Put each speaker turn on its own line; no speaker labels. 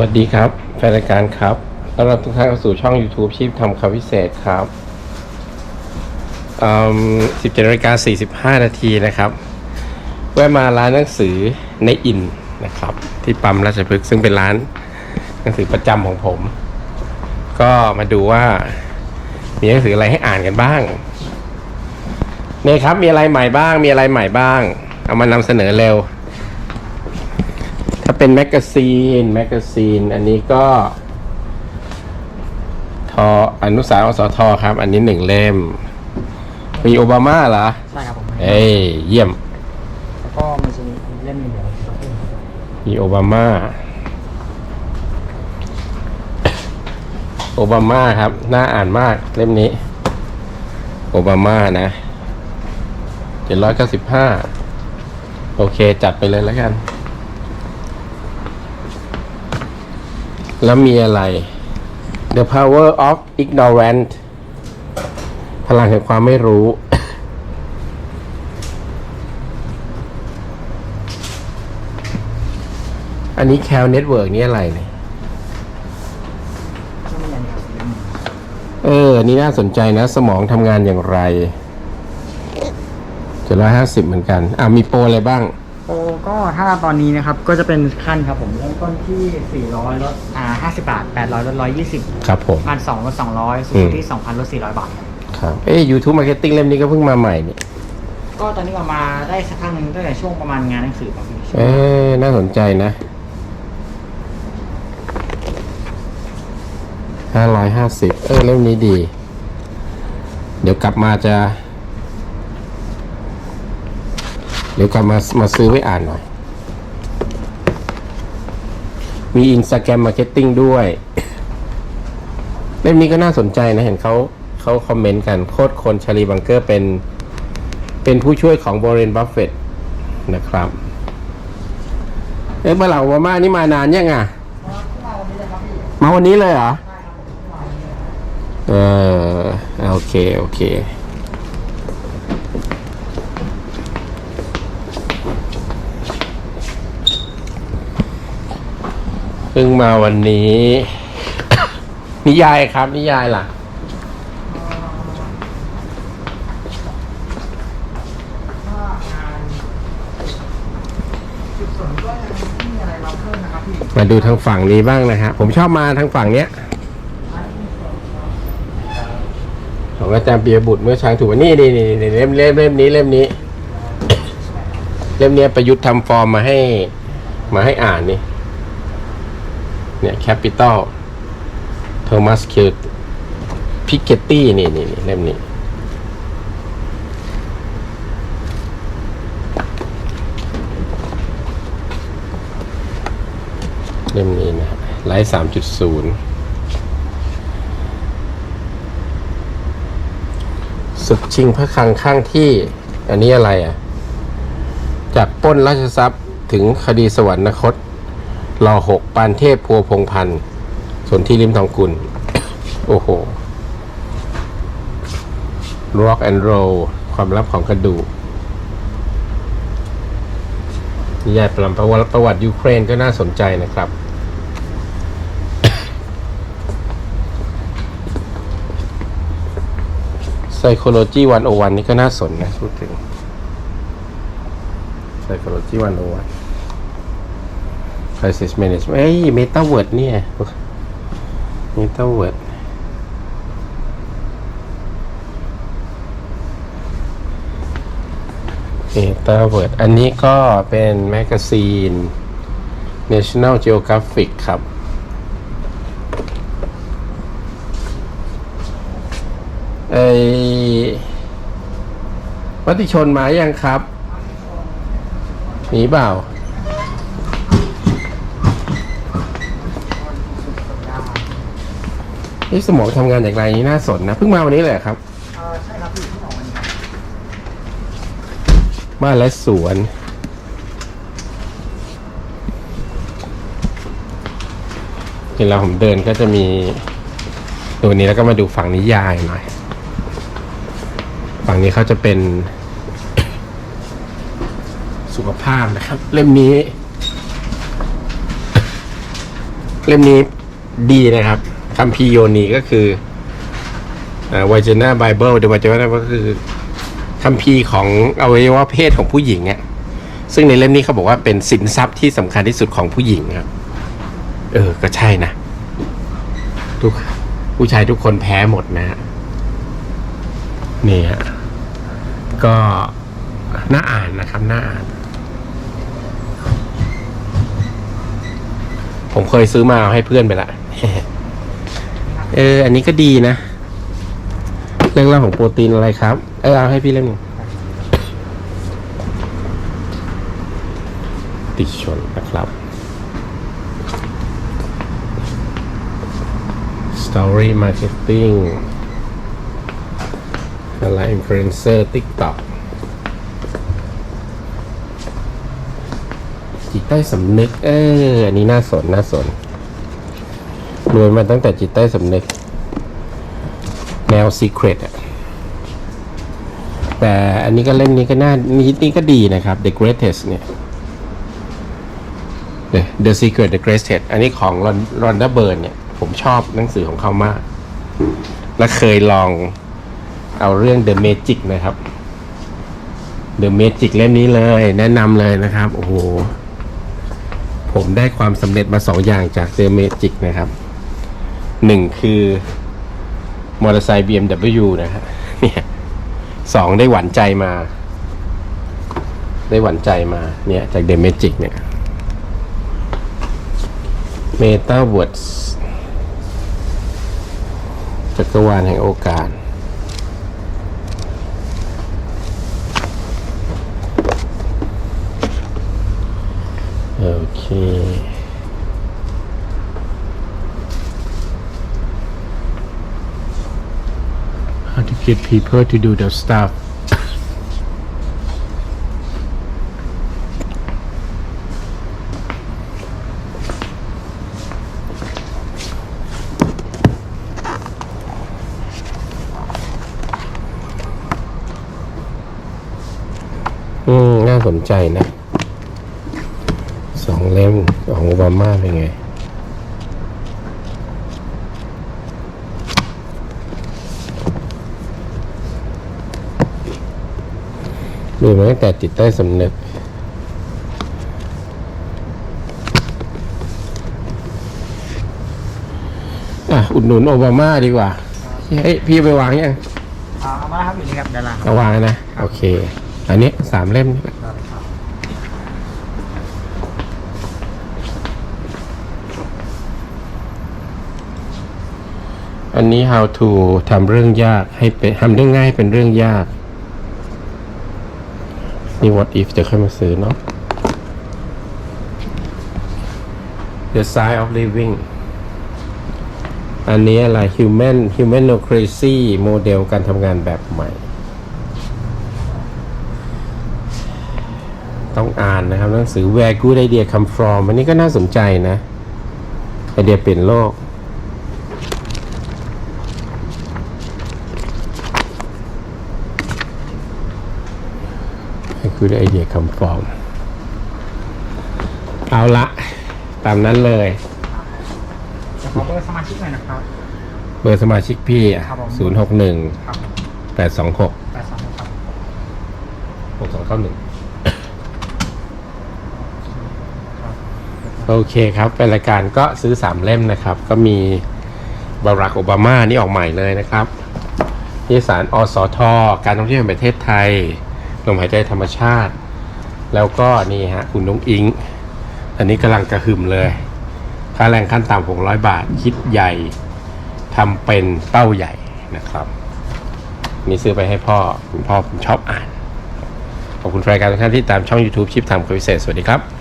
วัสดีครับ แฟนรายการครับต้อนรับทุกท่านเข้าสู่ช่อง YouTube ชีพทำคำพิเศษครับอืม17นาฬิกา45นาทีนะครับ แวะมาร้านหนังสือในอินนะครับ ที่ปั๊มราชพฤกษ์ซึ่งเป็นร้านหนังสือประจำของผม ก็มาดูว่า มีหนังสืออะไรให้อ่านกันบ้างเนี่ยครับ มีอะไรใหม่บ้าง มีอะไรใหม่บ้าง เอามานำเสนอเร็ว ถ้าเป็นแมกกาซีนแมกกาซีน อันนี้ก็ทออนุสาวสทครับ อันนี้หนึ่งเล่ม มีโอบามาเหรอ
ใช่ครับผม
เอ้ย เยี่ยม
แล้วก็มันจะมีเล่มหนึงเดียว
มีโอบามา โอบามาครับ น่าอ่านมากเล่มนี้ โอบามานะเจ็ดร้อยเก้าสิบห้าโอเค จัดไปเลยแล้วกัน แล้วมีอะไร The power of ignorance พลังแห่งความไม่รู้ อันนี้แคลเน็ตเวิร์กนี่อะไรเนี่ย
เอ
ออันนี้น่าสนใจนะ สมองทำงานอย่างไรเจ็ดร้อยห้าสิบเหมือนกัน อ่ามีโปรอะไรบ้าง
ก็ถ้าตอนนี้นะครับก็จะเป็นขั้นครับผมเริ่มต้นที่ 400ลดอ่า50 บาท 800ลด120
ครับผม
พันสองลด200 สู
อื
ง
ม
ที่ 2,000ลด400 บาทครับ
ครับ เอ้ย YouTube Marketing เล่มนี้ก็เพิ่งมาใหม่นี่
ก็ตอนนี้ออกมาได้สักพักหนึงตั้งแต่ช่วงประมาณงานหนังสือครับพี่
เออน่าสนใจนะห้าร้อยห้าสิบเออเล่มนี้ดี เดี๋ยวกลับมาจะ เดี๋ยวกลับมามาซื้อไว้อ่านหน่อย มี Instagram Marketing ด้วยเล่มนี้ก็น่าสนใจนะ เห็นเขาเขาคอมเมนต์กันโคตรคนชาลีบังเกอร์เป็น เป็นผู้ช่วยของบร r เรนบัฟเฟตนะครับเอ๊ะเมื่อหลังโอบามานี่มานานยังอะ มาวันนี้เลยเหรอ เออ โอเค โอเค พิ่งมาวันนี้ นิยายครับ นิยายล่ะ
จุดสนก็ยังไม่มีอะไรมาเพิ่มนะครับพี่
มาดูทางฝั่งนี้บ้างนะฮะ ผมชอบมาทางฝั่งเนี้ย ของอาจารย์ปียบุตรเมื่อช้างถูกว่านี่นี่นี่นี่เล่มเล่มเล่มนี้เล่มนี้ เล่มเนี้ยประยุทธ์ทำฟอร์มมาให้ มาให้อ่านนี่ เนี่ยแคปิตอลโทมัสคิวพิกเกตตี้นี่นี่เล่มนี้เล่มนี้นะไลท์สามจุดศูนย์ศึกชิงพระคลังข้างที่ อันนี้อะไรอะ จากป้นราชทรัพย์ถึงคดีสวรรคต รอหกปานเทพพัวพงพันธ์ส่วนที่ริมทองกุล โอ้โห Rock and Roll ความลับของกระดูกนิยายประประวัติประวัติยูเครนก็น่าสนใจนะครับ Psychology 101 นี่ก็น่าสนนะพูดถึง Psychology 101 Crisis Management เอ้ย Meta Word เนี่ย Meta Word เมตาเวิร์ดอันนี้ก็เป็นแมกกาซีน National Geographic ครับ ไอมติชนมายังครับมีเปล่า นี่สมองทำงานอย่างไรนี่น่าสนนะเพิ่งมาวันนี้เลยเหรอครับ
เออใช่ครับพี่ที่ออกวันนี้ครับ
บ้านและสวน เวลาผมเดินก็จะมีตัวนี้แล้วก็มาดูฝั่งนิยายหน่อย ฝั่งนี้เขาจะเป็น สุขภาพนะครับ เล่มนี้ เล่มนี้ดีนะครับ คัมภีร์โยนีก็คือไวาจนาไบเบิลเดวาจนาก็คือคัมภีร์ของอวัยวะเพศของผู้หญิงอะซึ่งในเล่มนี้เขาบอกว่าเป็นสินทรัพย์ที่สำคัญที่สุดของผู้หญิงครับ เออ ก็ใช่นะ ทุกผู้ชายทุกคนแพ้หมดนะฮะนี่ฮะก็น่าอ่านนะครับน่าอ่าน ผมเคยซื้อมาให้เพื่อนไปละ เออ อันนี้ก็ดีนะ เรื่องเล่าของโปรตีนอะไรครับ เออเอาให้พี่เล่มหนึ่งติชนนะครับ Story Marketing อะไร Influencer TikTok จิตใต้สำนึก เออ อันนี้น่าสน น่าสน รวยมาตั้งแต่จิตใต้สำนึก แนว Secret อะแต่อันนี้ก็เล่มนี้ก็น่านี่นี่ก็ดีนะครับ The Greatest เนี่ย The The Secret The Greatest อันนี้ของรอนรอนดับเบิร์นเนี่ย ผมชอบหนังสือของเขามาก และเคยลองเอาเรื่อง The Magic นะครับ The Magic เล่มนี้เลย แนะนำเลยนะครับ โอ้โห ผมได้ความสำเร็จมาสองอย่างจาก The Magic นะครับ หนึ่งคือมอเตอร์ไซค์ BMW นะฮะเนี่ยสองได้หวานใจมา ได้หวานใจมา เนี่ย จาก The Magic เนี่ย Meta Words จักรวาลแห่งโอกาสโอเค get people to do their stuff อืม น่าสนใจนะ สองเล่มของโอบามาเป็นไง ดูมาตั้งแต่จิตใต้สำนึกอะอุดหนุนโอบามาดีกว่าเฮ้ยพี่ไปวางยัง
เอาเอามาแล้วครับอยู่นี่ครับดาราครับ
เอาวางนะ โอเค อันนี้สามเล่มนี่แหละ
ครับ
อันนี้ how to ทำเรื่องยากให้เป็นทำเรื่องง่ายให้เป็นเรื่องยาก นี่ what if จะค่อยมาซื้อเนาะ the science of living อันนี้อะไร human humanocracy โมเดลการทำงานแบบใหม่ ต้องอ่านนะครับหนังสือ where good idea come from อันนี้ก็น่าสนใจนะ ไอเดียเปลี่ยนโลก ให้คือไอเดียคำฟอร์ม เอาละ ตามนั้นเลย
จะขอเบอร์สมาชิกหน่อยนะครับ
เบอร์สมาชิกพี่
ครับผม
ศูนย์หกหนึ่ง
ครับผม
แปดสองหก
แปดสองหกครับ
หกสองเก้าหนึ่ง
ครับ
โอเคครับเป็นรายการก็ซื้อสามเล่มนะครับ ก็มีบารักโอบามานี่ออกใหม่เลยนะครับนิตยสารอสทการท่องเที่ยวแห่งประเทศไทย ลมหายใจธรรมชาติ แล้วก็นี่ฮะคุณนุ้งอิง อันนี้กำลังกระหึ่มเลย ค่าแรงขั้นต่ำ600 บาท คิดใหญ่ทำเป็นเป้าใหญ่นะครับนี่ซื้อไปให้พ่อคุณพ่อผมชอบอ่าน ขอบคุณรายการทุกท่านที่ตามช่อง YouTube ชิปทำควิเศษ สวัสดีครับ